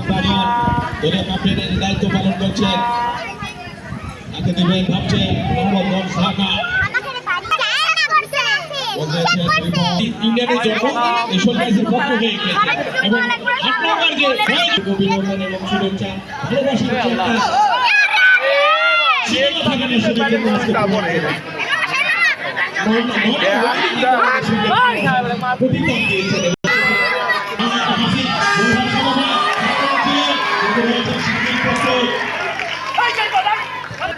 বাজার দলীয় ক্যাপ্টেনের দায়িত্ব পালন করছেন। তাকে দেবেন ভাবছেন মোহাম্মদ ইন্ডিয়ানের জন্য এই সরকারের পক্ষ হয়ে গেছে এবং আট নম্বর যে অভিনন্দন এবং শুভেচ্ছা ভালোবাসার যে একটা সীমানা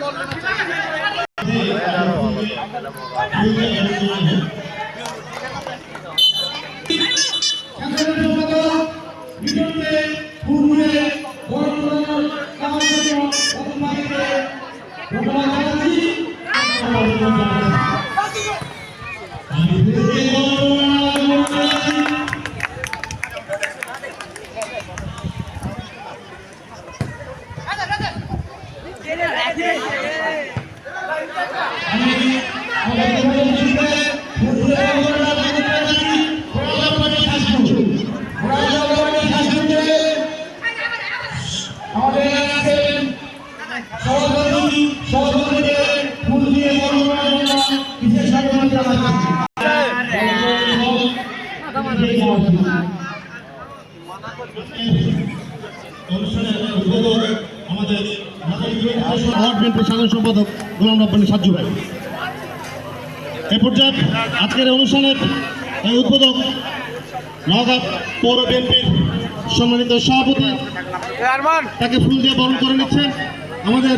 আমাদের আছেন সভাপতি সাধারণ সম্পাদক গোলাম রব্বানি সাজ্জু ভাই। এ পর্যায়ে আজকের অনুষ্ঠানের এই উদ্বোধক নওগাঁ পৌর বিএনপির সম্মানিত সভাপতি তাকে ফুল দিয়ে বরণ করে নিচ্ছেন আমাদের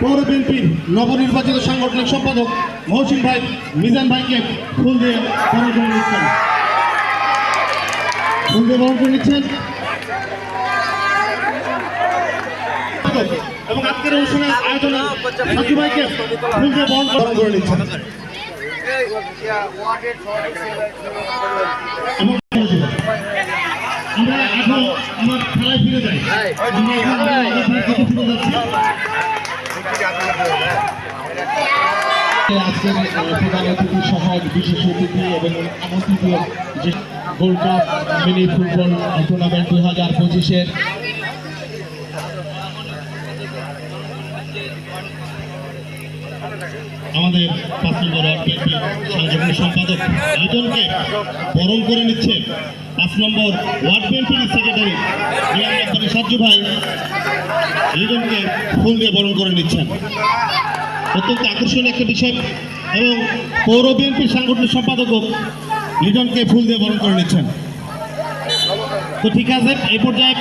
পৌর বিএনপির নবনির্বাচিত সাংগঠনিক সম্পাদক মহসিন ভাই মিজান ভাইকে ফুল দিয়ে বরণ করে নিচ্ছেন। ফুল দিয়ে বরণ করে নিচ্ছেন। এবং আজকের অনুষ্ঠানের আয়োজনে সাজু ভাইকে ফুল দিয়ে বরণ বরণ করে নিচ্ছেন। আমরা এখন আমার খেলায় ফিরে যাই। আমরা এখন আমাদের খেলায় ফিরে যাচ্ছি আজকের প্রধান অতিথি সহ বিশেষ অতিথি এবং আমন্ত্রিত যে gold cup mini football tournament দুই হাজার পঁচিশের আমাদের পাঁচ নম্বর ওয়ার্ড বিএনপি সাংগঠনিক সম্পাদক লিটনকে বরণ করে নিচ্ছে পাঁচ নম্বর ওয়ার্ড বিএনপির সেক্রেটারি সাজ্জু ভাই। লিটনকে ফুল দিয়ে বরণ করে নিচ্ছেন। অত্যন্ত আকর্ষণীয় একটা বিষয় এবং পৌর বিএনপির সাংগঠনিক সম্পাদকও লিটনকে ফুল দিয়ে বরণ করে নিচ্ছেন। তো ঠিক আছে, এই পর্যায়ে